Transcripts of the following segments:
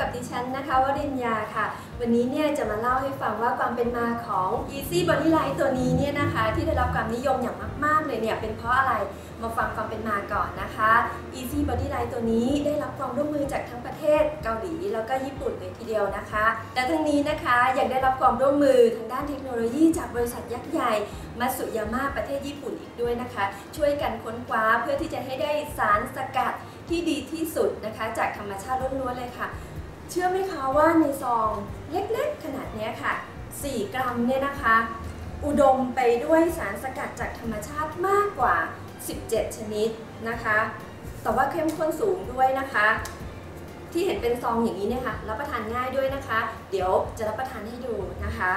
กับดิฉันนะคะวริญญาค่ะ วันนี้เนี่ยจะมาเล่าให้ฟังว่าความเป็นมาของ Easy Body Light ตัวนี้เนี่ยนะคะ ที่ได้รับความนิยมอย่างมาก ๆ เลยเนี่ยเป็นเพราะอะไรมาฟังความเป็นมาก่อนนะคะ Easy Body Light ตัวนี้ได้รับความร่วมมือจากทั้งประเทศเกาหลีแล้วก็ญี่ปุ่นเลยทีเดียวนะคะและทั้งนี้นะคะยังได้รับความร่วมมือทางด้านเทคโนโลยีจากบริษัทยักษ์ใหญ่มัตสุยาม่าประเทศญี่ปุ่นอีกด้วยนะคะ ช่วยกันค้นคว้าเพื่อที่จะให้ได้สารสกัดที่ดีที่สุดนะคะ จากธรรมชาติล้วนๆเลยค่ะ เชื่อไหมคะว่าในซองเล็กๆ ขนาดนี้ค่ะ 4 กรัมเนี่ยนะคะ อุดมไปด้วยสารสกัดจากธรรมชาติมากกว่า 17 ชนิดนะคะ แต่ว่าเข้มข้นสูงด้วยนะคะ ที่เห็นเป็นซองอย่างนี้เนี่ยค่ะ รับประทานง่ายด้วยนะคะ เดี๋ยวจะรับประทานให้ดูนะคะ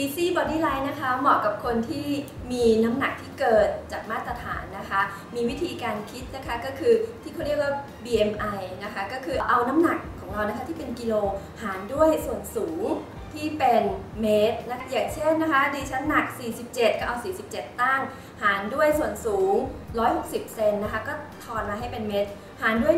Easy Body Line นะคะ เหมาะกับคนที่มีน้ำหนักที่เกินจากมาตรฐานนะคะ มีวิธีการคิดนะคะก็คือที่เขาเรียกว่า BMI นะคะ ก็คือเอาน้ำหนักของเรานะคะที่เป็นกิโลหารด้วยส่วนสูงที่เป็นเมตรนะคะอย่างเช่นนะคะดิฉันหนัก 47 ก็เอา 47 ตั้ง หารด้วยส่วนสูง 160 เซนนะคะ ก็ทอนมาให้เป็นเมตรารด้วย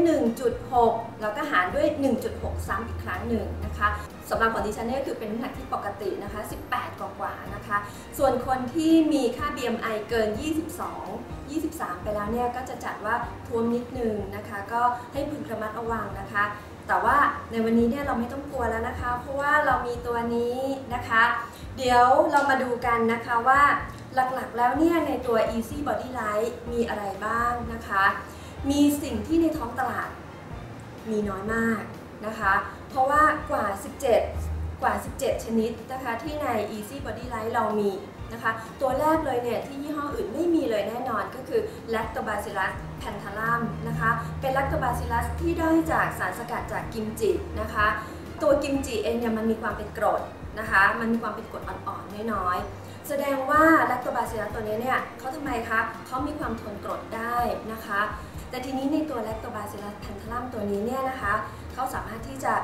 1.6 แล้วก็หารด้วย 1.6 ซ้ำอีกครั้งหนึ่งนะคะสำหรับของดิฉันเนี่ยคือเป็นน้ำหนักที่ปกตินะคะ 18 กว่ากว่านะคะ ส่วนคนที่มีค่า BMI เกิน 22 23 ไปแล้วเนี่ยก็จะจัดว่าท้วมนิดนึงนะคะ ก็ให้พึงระมัดระวังนะคะ แต่ว่าในวันนี้เนี่ยเราไม่ต้องกลัวแล้วนะคะ เพราะว่าเรามีตัวนี้นะคะ เดี๋ยวเรามาดูกันนะคะว่าหลักๆแล้วเนี่ยในตัว Easy Body Light มีอะไรบ้างนะคะ มีสิ่งที่ในท้องตลาดมีน้อยมากนะคะ เพราะว่ากว่า 17 กว่า 17 ชนิดนะคะที่ใน Easy Body Light เรามีนะคะ ตัวแรกเลยเนี่ยที่ยี่ห้ออื่นไม่มีเลยแน่นอนก็คือ Lactobacillus panthalum นะคะ เป็น Lactobacillus ที่ได้จากสารสกัดจากกิมจินะคะ ตัวกิมจิเองเนี่ยมันมีความเป็นกรดนะคะ มันมีความเป็นกรดอ่อนๆน้อยๆ แสดงว่า Lactobacillus ตัวนี้เนี่ยเขาทำไมคะเขามีความทนกรดได้นะคะ แต่ทีนี้ในตัว Lactobacillus panthalum ตัวนี้เนี่ยนะคะเขาสามารถที่จะ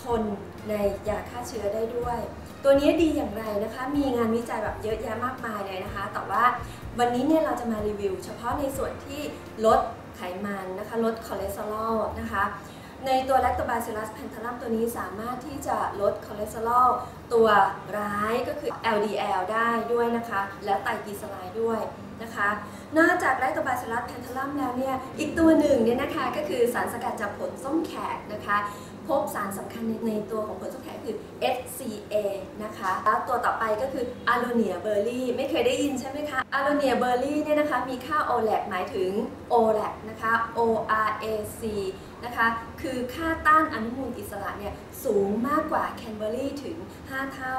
ทนในยาฆ่าเชื้อได้ด้วย ตัวนี้ดีอย่างไรนะคะ มีงานวิจัยแบบเยอะแยะมากมายเลยนะคะ แต่ว่าวันนี้เนี่ยเราจะมารีวิว เฉพาะในส่วนที่ลดไขมันนะคะ ลดคอเลสเตอรอลนะคะ ในตัว Lactobacillus panthalum ตัวนี้สามารถที่จะลดคอเลสเตอรอลตัวร้ายก็คือ LDL ได้ด้วยนะคะ และไตรกลีเซอไรด์ด้วยนะคะ นอกจาก Lactobacillus panthalum แล้วเนี่ย อีกตัวหนึ่งเนี่ยนะคะก็คือสารสกัดจากผลส้มแขกนะคะพบสารสำคัญในในตัวของผลส้มแขกคือ HCA นะคะ แล้วตัวต่อไปก็คือ Aronia berry ไม่เคยได้ยินใช่ไหมคะ Aronia berry เนี่ยนะคะมีค่า OLAC หมายถึง OLAC นะคะ ORAC นะคะ คือค่าต้านอนุมูลอิสระเนี่ยสูงมากกว่าแคนเบอรี่ถึง 5 เท่า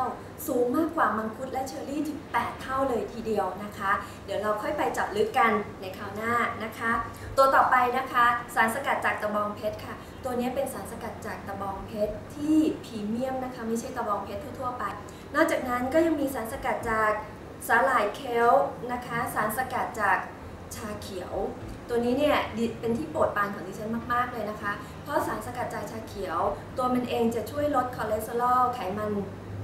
สูงมากกว่ามังคุดและเชอร์รี่ถึง 8 เท่าเลยทีเดียวนะคะ เดี๋ยวเราค่อยไปจับลึกกันในคราวหน้านะคะ ตัวต่อไปนะคะสารสกัดจากตะบองเพชรค่ะ ตัวนี้เป็นสารสกัดจากตะบองเพชรที่พรีเมียมนะคะไม่ใช่ตะบองเพชรทั่วๆไป นอกจากนั้นก็ยังมีสารสกัดจากสาหร่ายเคลนะคะ สารสกัดจาก ชาเขียว ตัวนี้เนี่ยเป็นที่โปรดปรานของดิฉันมาก ๆ เลยนะคะ เพราะสารสกัดจากชาเขียว ตัวมันเองจะช่วยลดคอเลสเตอรอลไขมัน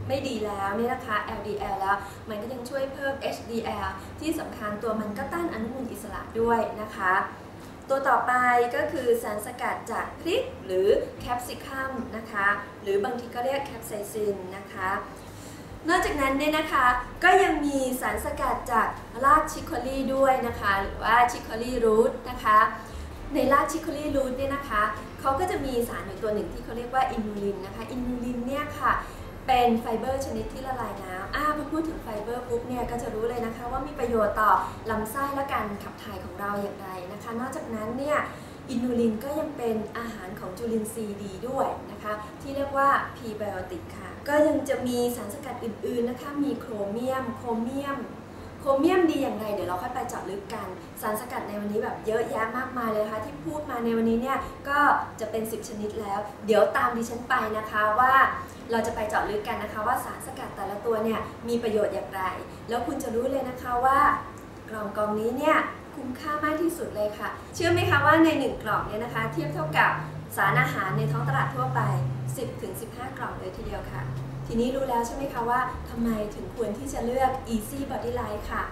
ไม่ดีแล้วเนี่ยนะคะ LDL แล้ว มันก็ยังช่วยเพิ่ม HDL ที่สำคัญตัวมันก็ต้านอนุมูลอิสระด้วยนะคะ ตัวต่อไปก็คือสารสกัดจากพริกหรือแคปซิคัมนะคะ หรือบางทีก็เรียกแคปไซซินนะคะ นอกจากนั้นเนี่ยนะคะก็ยังมีสารสกัดจาก รากชิคโคลีด้วยนะคะ หรือว่าชิคโคลีรูทนะคะ ในรากชิคโคลีรูทเนี่ยนะคะเขาก็จะมีสารอยู่ตัวหนึ่งที่เขาเรียกว่าอินูลินนะคะอินูลินเนี่ยค่ะเป็นไฟเบอร์ชนิดที่ละลายน้ำอ่าพอพูดถึงไฟเบอร์ปุ๊บเนี่ยก็จะรู้เลยนะคะว่ามีประโยชน์ต่อลำไส้และการขับถ่ายของเราอย่างไรนะคะ นอกจากนั้นเนี่ยอินูลินก็ยังเป็นอาหารของจุลินทรีย์ดีด้วยนะคะ ที่เรียกว่าพรีไบโอติกค่ะ ก็ยังจะมีสารสกัดอื่นๆนะคะ มีโครเมียม โครเมียม โครเมียมดีอย่างไรเดี๋ยวเราค่อยไปเจาะลึกกัน สารสกัดในวันนี้แบบเยอะแยะมากมายเลยนะคะที่พูดมาในวันนี้เนี่ยก็จะเป็น 10 ชนิดแล้ว เดี๋ยวตามดิฉันไปนะคะว่าเราจะไปเจาะลึกกันนะคะ ว่าสารสกัดแต่ละตัวเนี่ยมีประโยชน์อย่างไร แล้วคุณจะรู้เลยนะคะว่ากล่องกล่องนี้เนี่ยคุ้มค่ามากที่สุดเลยค่ะ เชื่อไหมคะว่าใน 1 กล่องเนี่ยนะคะ เทียบเท่ากับ สารอาหารในท้องตลาดทั่วไป 10-15 กล่องเลยทีเดียวค่ะ ทีนี้รู้แล้วใช่ไหมคะว่าทำไมถึงควรที่จะเลือก Easy Bodyline ค่ะ